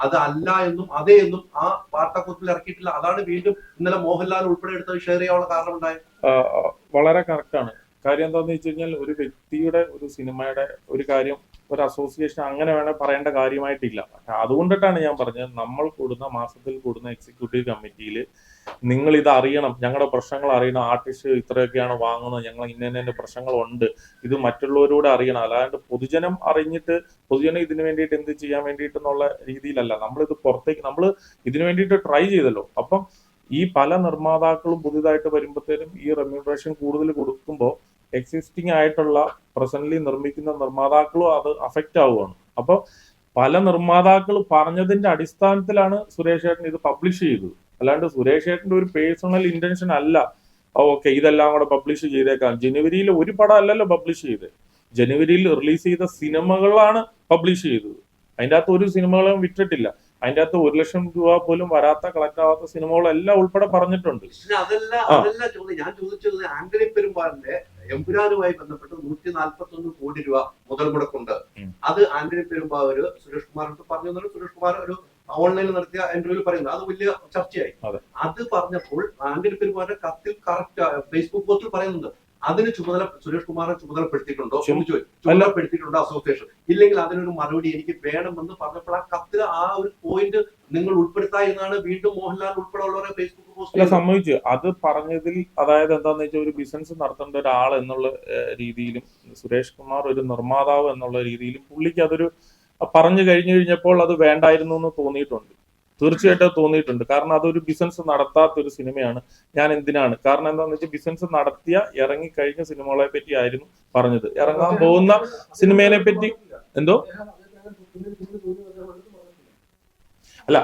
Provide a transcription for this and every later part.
അത് അല്ല എന്നും അതേ എന്നും ആ വാർത്താക്കുറിപ്പിൽ ഇറക്കിയിട്ടില്ല. അതാണ് വീണ്ടും ഇന്നലെ മോഹൻലാൽ ഉൾപ്പെടെ എടുത്ത് ഷെയർ ചെയ്യാനുള്ള കാരണം ഉണ്ടായത്. വളരെ കറക്റ്റ് വളരെ കറക്റ്റാണ് കാര്യം എന്താണെന്ന് വെച്ച് കഴിഞ്ഞാൽ ഒരു വ്യക്തിയുടെ ഒരു സിനിമയുടെ ഒരു കാര്യം ഒരു അസോസിയേഷൻ അങ്ങനെ വേണേൽ പറയേണ്ട കാര്യമായിട്ടില്ല. അതുകൊണ്ടിട്ടാണ് ഞാൻ പറഞ്ഞത് നമ്മൾ കൂടുന്ന മാസത്തിൽ കൂടുന്ന എക്സിക്യൂട്ടീവ് കമ്മിറ്റിയിൽ നിങ്ങൾ ഇത് അറിയണം. ഞങ്ങളുടെ പ്രശ്നങ്ങൾ അറിയണം. ആർട്ടിസ്റ്റ് ഇത്രയൊക്കെയാണ് വാങ്ങുന്നത്. ഞങ്ങൾ ഇന്ന പ്രശ്നങ്ങളുണ്ട്. ഇത് മറ്റുള്ളവരോട് അറിയണം. അല്ലാണ്ട് പൊതുജനം അറിഞ്ഞിട്ട് പൊതുജനം ഇതിനു വേണ്ടിയിട്ട് എന്ത് ചെയ്യാൻ വേണ്ടിയിട്ട് എന്നുള്ള രീതിയിലല്ല. നമ്മളിത് പുറത്തേക്ക് നമ്മൾ ഇതിനു വേണ്ടിയിട്ട് ട്രൈ ചെയ്തല്ലോ. അപ്പം ഈ പല നിർമ്മാതാക്കളും പുതിയതായിട്ട് വരുമ്പോഴത്തേനും ഈ റെമ്യൂണറേഷൻ കൂടുതൽ കൊടുക്കുമ്പോൾ എക്സിസ്റ്റിംഗ് ആയിട്ടുള്ള പ്രസന്റ്ലി നിർമ്മിക്കുന്ന നിർമ്മാതാക്കളും അത് അഫക്റ്റ് ആവുകയാണ്. അപ്പോൾ പല നിർമ്മാതാക്കൾ പറഞ്ഞതിന്റെ അടിസ്ഥാനത്തിലാണ് സുരേഷ് ഏട്ടൻ ഇത് പബ്ലിഷ് ചെയ്തത്. അല്ലാണ്ട് സുരേഷ് ഏട്ടന്റെ ഒരു പേഴ്സണൽ ഇന്റൻഷൻ അല്ല. ഓക്കെ ഇതെല്ലാം കൂടെ പബ്ലിഷ് ചെയ്തേക്കാം. ജനുവരിയിൽ ഒരു പടം അല്ലല്ലോ പബ്ലിഷ് ചെയ്തത്. ജനുവരിയിൽ റിലീസ് ചെയ്ത സിനിമകളാണ് പബ്ലിഷ് ചെയ്തത്. അതിന്റെ അകത്ത് ഒരു സിനിമകളും വിറ്റിട്ടില്ല അതിന്റെ അകത്ത് ഒരു ലക്ഷം രൂപ പോലും വരാത്ത കളക്ട് ആവാത്ത സിനിമകളെല്ലാം ഉൾപ്പെടെ പറഞ്ഞിട്ടുണ്ട്. അതല്ല. അതല്ല ചോദ്യം. ഞാൻ ചോദിച്ചത് ആന്റണി പെരുമ്പാറിന്റെ എമ്പുരാനുമായി ബന്ധപ്പെട്ട് നൂറ്റി നാൽപ്പത്തി ഒന്ന് കോടി രൂപ മുതൽ മുടക്കുണ്ട്. അത് ആന്റണി പെരുമ്പാവൂര് സുരേഷ് കുമാറിനോട് പറഞ്ഞു എന്നാണ് സുരേഷ് കുമാർ ഒരു ഓൺലൈനിൽ നടത്തിയ ഇന്റർവ്യൂവിൽ പറയുന്നത്. അത് വലിയ ചർച്ചയായി. അത്. പറഞ്ഞപ്പോൾ ആന്റണി പെരുമാറിന്റെ കത്തിൽ കറക്റ്റ് ഫേസ്ബുക്ക് പോസ്റ്റിൽ പറയുന്നുണ്ട്. അതിന് ചുമതല സുരേഷ് കുമാറിനെ ചുമതലപ്പെടുത്തിയിട്ടുണ്ടോ? എന്ന് ചോദിച്ചു ചുമതലപ്പെടുത്തിയിട്ടുണ്ടോ അസോസിയേഷൻ? ഇല്ലെങ്കിൽ അതിനൊരു മറുപടി എനിക്ക് വേണമെന്ന് പറഞ്ഞപ്പോൾ ആ കത്തിൽ ആ ഒരു പോയിന്റ് നിങ്ങൾ ഉൾപ്പെടുത്തായിരുന്നാണ് വീണ്ടും മോഹൻലാൽ ഉൾപ്പെടെയുള്ളവരെ ഫേസ്ബുക്ക് പോസ്റ്റ് അല്ല സംഭവിച്ചു അത് പറഞ്ഞതിൽ അതായത് എന്താന്ന് വെച്ചാൽ ഒരു ബിസിനസ് നടത്തേണ്ട ഒരാൾ എന്നുള്ള രീതിയിലും സുരേഷ് കുമാർ ഒരു നിർമ്മാതാവ് എന്നുള്ള രീതിയിലും പുള്ളിക്ക് അതൊരു പറഞ്ഞു കഴിഞ്ഞു കഴിഞ്ഞപ്പോൾ അത് വേണ്ടായിരുന്നു എന്ന് തോന്നിയിട്ടുണ്ട്. തീർച്ചയായിട്ടും തോന്നിയിട്ടുണ്ട്. കാരണം അതൊരു ബിസിനസ് നടത്താത്ത ഒരു സിനിമയാണ്. ഞാൻ എന്തിനാണ്? കാരണം എന്താന്ന് വെച്ചാൽ ബിസിനസ് നടത്തിയ ഇറങ്ങിക്കഴിഞ്ഞ സിനിമകളെ പറ്റി ആയിരുന്നു പറഞ്ഞത്. ഇറങ്ങാൻ പോകുന്ന സിനിമയെ പറ്റി എന്തോ? അല്ല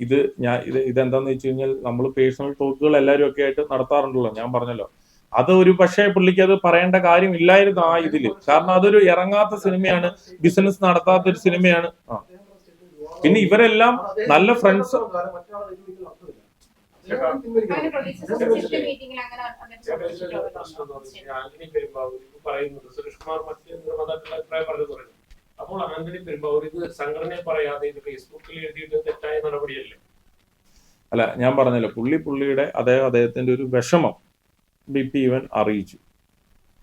ഇത് ഞാൻ ഇത് ഇതെന്താന്ന് വെച്ച് കഴിഞ്ഞാൽ നമ്മൾ പേഴ്സണൽ ടോക്കുകൾ എല്ലാവരും ഒക്കെ ആയിട്ട് നടത്താറുണ്ടല്ലോ. ഞാൻ പറഞ്ഞല്ലോ. അത് ഒരു പക്ഷേ പുള്ളിക്ക് അത് പറയേണ്ട കാര്യം ഇല്ലായിരുന്നു ആ ഇതിൽ. കാരണം അതൊരു ഇറങ്ങാത്ത സിനിമയാണ് ബിസിനസ് നടത്താത്ത ഒരു സിനിമയാണ്. ആ. പിന്നെ ഇവരെല്ലാം നല്ല ഫ്രണ്ട്സ് പറഞ്ഞു അപ്പോൾ ആന്റണി പെരുമ്പാവൂർ ഇത് സംഘടനയെ പറയാതെ ഇത് ഫേസ്ബുക്കിൽ എഴുതിയിട്ട് തെറ്റായ നടപടിയല്ലേ അല്ല ഞാൻ പറഞ്ഞല്ലോ പുള്ളി പുള്ളിയുടെ അദ്ദേഹം അദ്ദേഹത്തിന്റെ ഒരു വിഷമം ബി പി ഇവൻ അറിയിച്ചു.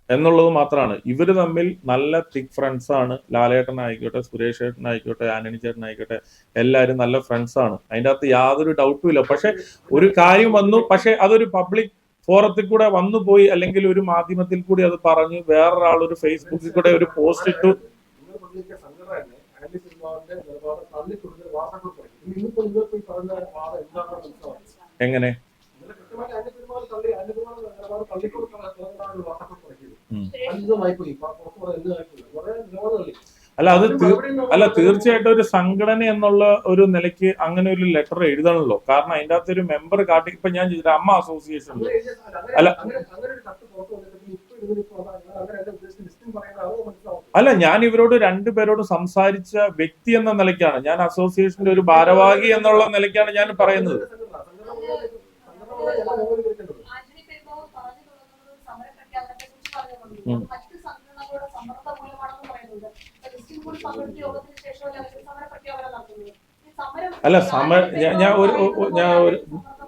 എന്നുള്ളത് മാത്രമാണ്. ഇവർ തമ്മിൽ നല്ല തിക് ഫ്രണ്ട്സ് ആണ്. ലാലേട്ടൻ ആയിക്കോട്ടെ സുരേഷ് ഏട്ടൻ ആയിക്കോട്ടെ ആന്റണി ചേട്ടൻ ആയിക്കോട്ടെ എല്ലാവരും നല്ല ഫ്രണ്ട്സ് ആണ്. അതിന്റെ അകത്ത് യാതൊരു ഡൗട്ടും ഇല്ല. പക്ഷെ ഒരു കാര്യം വന്നു. പക്ഷെ അതൊരു പബ്ലിക് ഫോറത്തിൽ കൂടെ വന്നു പോയി. അല്ലെങ്കിൽ ഒരു മാധ്യമത്തിൽ കൂടി അത് പറഞ്ഞു. വേറൊരാൾ ഒരു ഫേസ്ബുക്കിൽ കൂടെ ഒരു പോസ്റ്റ് ഇട്ടു. എങ്ങനെ? അല്ല അത്. അല്ല തീർച്ചയായിട്ടും ഒരു സംഘടന എന്നുള്ള ഒരു നിലയ്ക്ക് അങ്ങനെ ഒരു ലെറ്റർ എഴുതണല്ലോ. കാരണം അതിന്റെ അകത്ത് ഒരു മെമ്പർ കാട്ടി ഇപ്പൊ ഞാൻ ചെയ്തിട്ട് അമ്മ അസോസിയേഷൻ അല്ല, അല്ല ഞാൻ ഇവരോട് രണ്ടുപേരോട് സംസാരിച്ച വ്യക്തി എന്ന നിലയ്ക്കാണ്. ഞാൻ അസോസിയേഷന്റെ ഒരു ഭാരവാഹി എന്നുള്ള നിലയ്ക്കാണ് ഞാൻ പറയുന്നത് സംഘടന സംഘടന മുഴുവൻ- സംഘടന മുഴുവൻ എല്ലാം നിലവിലിരിക്കേണ്ടത് ആന്റണി പെരുമ്പാവൂർ പറഞ്ഞു തുടങ്ങുന്നത് സമര പ്രഖ്യാപനത്തെ കുറിച്ച് പറഞ്ഞുകൊണ്ടിരിക്കുന്നു ഉം. മറ്റ് സംഘടനകളുടെ സമ്മർദ്ദം മൂലമാണെന്ന് പറയുന്നുണ്ട് ലിസ്റ്റിൽ കൂടി പങ്കെടുത്ത യോഗത്തിന് ശേഷമല്ല അവർ സമര പ്രഖ്യാപനം നടത്തുന്നത്? സമരം അല്ല, സമര- ഞാൻ- ഞാൻ ഒരു- ഒരു- ഞാൻ ഒരു-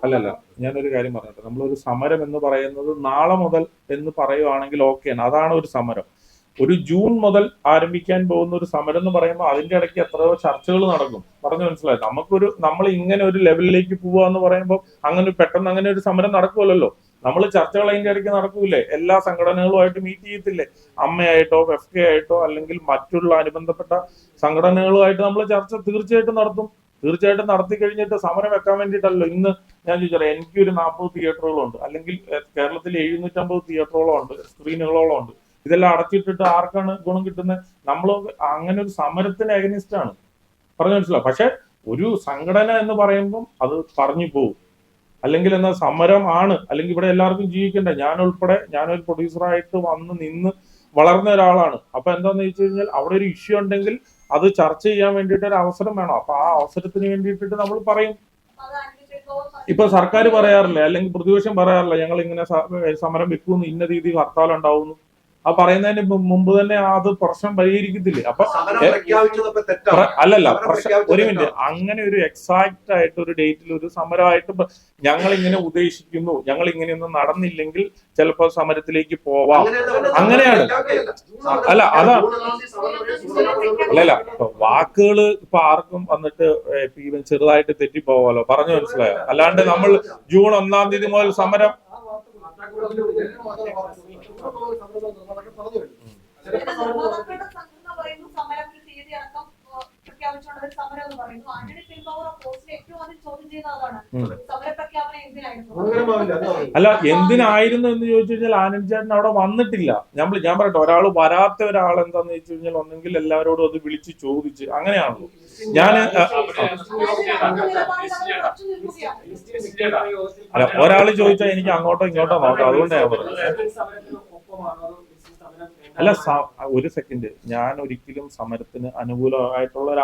അല്ലല്ല ഞാനൊരു കാര്യം പറഞ്ഞിട്ട്. നമ്മളൊരു സമരം എന്ന് പറയുന്നത് നാളെ മുതൽ എന്ന് പറയുവാണെങ്കിൽ ഓക്കെയാണ്. അതാണ് ഒരു സമരം. ഒരു ജൂൺ മുതൽ ആരംഭിക്കാൻ പോകുന്ന ഒരു സമരം എന്ന് പറയുമ്പോൾ അതിന്റെ ഇടയ്ക്ക് എത്രയോ ചർച്ചകൾ നടക്കും. പറഞ്ഞു മനസ്സിലായി? നമുക്കൊരു നമ്മൾ ഇങ്ങനെ ഒരു ലെവലിലേക്ക് പോവുക എന്ന് പറയുമ്പോൾ അങ്ങനെ പെട്ടെന്ന് അങ്ങനെ ഒരു സമരം നടക്കുമല്ലോ നമ്മൾ ചർച്ചകൾ അതിന്റെ ഇടയ്ക്ക് നടക്കൂലേ? എല്ലാ സംഘടനകളുമായിട്ട് മീറ്റ് ചെയ്യത്തില്ലേ? അമ്മയായിട്ടോ എഫ് കെ ആയിട്ടോ അല്ലെങ്കിൽ മറ്റുള്ള അനുബന്ധപ്പെട്ട സംഘടനകളുമായിട്ട് നമ്മൾ ചർച്ച തീർച്ചയായിട്ടും നടത്തും. തീർച്ചയായിട്ടും നടത്തി കഴിഞ്ഞിട്ട് സമരം വെക്കാൻ വേണ്ടിയിട്ടല്ലോ ഇന്ന് ഞാൻ ചോദിച്ചാൽ എനിക്ക് ഒരു നാൽപ്പത് തിയേറ്ററുകളുണ്ട് അല്ലെങ്കിൽ കേരളത്തിൽ എഴുന്നൂറ്റമ്പത് തിയേറ്ററുകളോ ഉണ്ട് സ്ക്രീനുകളോളം ഉണ്ട് ഇതെല്ലാം അടച്ചിട്ടിട്ട് ആർക്കാണ് ഗുണം കിട്ടുന്നത് നമ്മൾ അങ്ങനെ ഒരു സമരത്തിന് അഗനിസ്റ്റ് ആണ്. പറഞ്ഞു മനസ്സിലാവും പക്ഷെ ഒരു സംഘടന എന്ന് പറയുമ്പം അത് പറഞ്ഞു പോകും അല്ലെങ്കിൽ എന്നാ സമരം ആണ്. അല്ലെങ്കിൽ ഇവിടെ എല്ലാവർക്കും ജീവിക്കണ്ട? ഞാൻ ഉൾപ്പെടെ ഞാനൊരു പ്രൊഡ്യൂസറായിട്ട് വന്ന് നിന്ന് വളർന്ന ഒരാളാണ്. അപ്പൊ എന്താന്ന് വെച്ച് കഴിഞ്ഞാൽ അവിടെ ഒരു ഇഷ്യൂ ഉണ്ടെങ്കിൽ അത് ചർച്ച ചെയ്യാൻ വേണ്ടിയിട്ട് ഒരു അവസരം വേണം. അപ്പൊ ആ അവസരത്തിന് വേണ്ടിയിട്ട് നമ്മൾ പറയും. ഇപ്പൊ സർക്കാർ പറയാറില്ല? അല്ലെങ്കിൽ പ്രതിപക്ഷം പറയാറില്ല? ഞങ്ങൾ ഇങ്ങനെ സമരം വെക്കുന്നു ഇന്ന രീതിയിൽ ഹർത്താൽ ഉണ്ടാവുന്നു ആ പറയുന്നതിന് മുമ്പ് തന്നെ അത് പ്രശ്നം പരിഹരിക്കത്തില്ലേ? അപ്പൊ അല്ലല്ല ഒരു മിനിറ്റ്. അങ്ങനെ ഒരു എക്സാക്ട് ആയിട്ട് ഒരു ഡേറ്റിൽ ഒരു സമരമായിട്ട് ഞങ്ങൾ ഇങ്ങനെ ഉദ്ദേശിക്കുന്നു. ഞങ്ങൾ ഇങ്ങനെയൊന്നും നടന്നില്ലെങ്കിൽ ചിലപ്പോൾ സമരത്തിലേക്ക് പോവാം. അങ്ങനെയാണ്. അല്ല, അതാ- അല്ലല്ല വാക്കുകൾ ഇപ്പൊ ആർക്കും വന്നിട്ട് ചെറുതായിട്ട് തെറ്റിപ്പോവാലോ? പറഞ്ഞു മനസ്സിലായോ? അല്ലാണ്ട് നമ്മൾ ജൂൺ ഒന്നാം തീയതി മുതൽ സമരം ഉള്ളൂ. സമരം പറഞ്ഞു. ചിലപ്പോൾ സമരം നിർമ്മാതാക്കളുടെ സംഘടന പറയുന്നു സമരം ഒരു തീയതി അടക്കം ആ, പ്രഖ്യാപിച്ചുകൊണ്ട് ഒരു സമരം എന്ന് പറയുന്നു ആന്റണി പെരുമ്പാവൂർ ആ പോസ്റ്റിൽ ഏറ്റവും ആദ്യം ചോദ്യം ചെയ്ത അതാണ് ഉം. സമര പ്രഖ്യാപനം എന്തിനായിരുന്നു അങ്ങനെ ആവില്ല അതാണ് അല്ല എന്തിനായിരുന്നു എന്ന് ചോദിച്ചു കഴിഞ്ഞാൽ ആനന്ദ് ചേട്ടൻ അവിടെ വന്നിട്ടില്ല. ഞാൻ ഞാൻ പറയട്ടെ ഒരാൾ വരാത്ത ഒരാൾ എന്താന്ന് ചോദിച്ചു കഴിഞ്ഞാൽ ഒന്നെങ്കിൽ എല്ലാവരോടും അത് വിളിച്ച് ചോദിച്ച് അങ്ങനെയാണല്ലോ. നിൽക്കുകയാണ് അല്ല ഒരാൾ ചോദിച്ചാൽ എനിക്ക് അങ്ങോട്ടോ ഇങ്ങോട്ടോ നോക്കാം. അതുകൊണ്ടാണ് ഞാൻ പറഞ്ഞത്. അല്ല ഒരു സെക്കൻഡ് ഞാൻ ഒരിക്കലും സമരത്തിന് അനുകൂലമായിട്ടുള്ള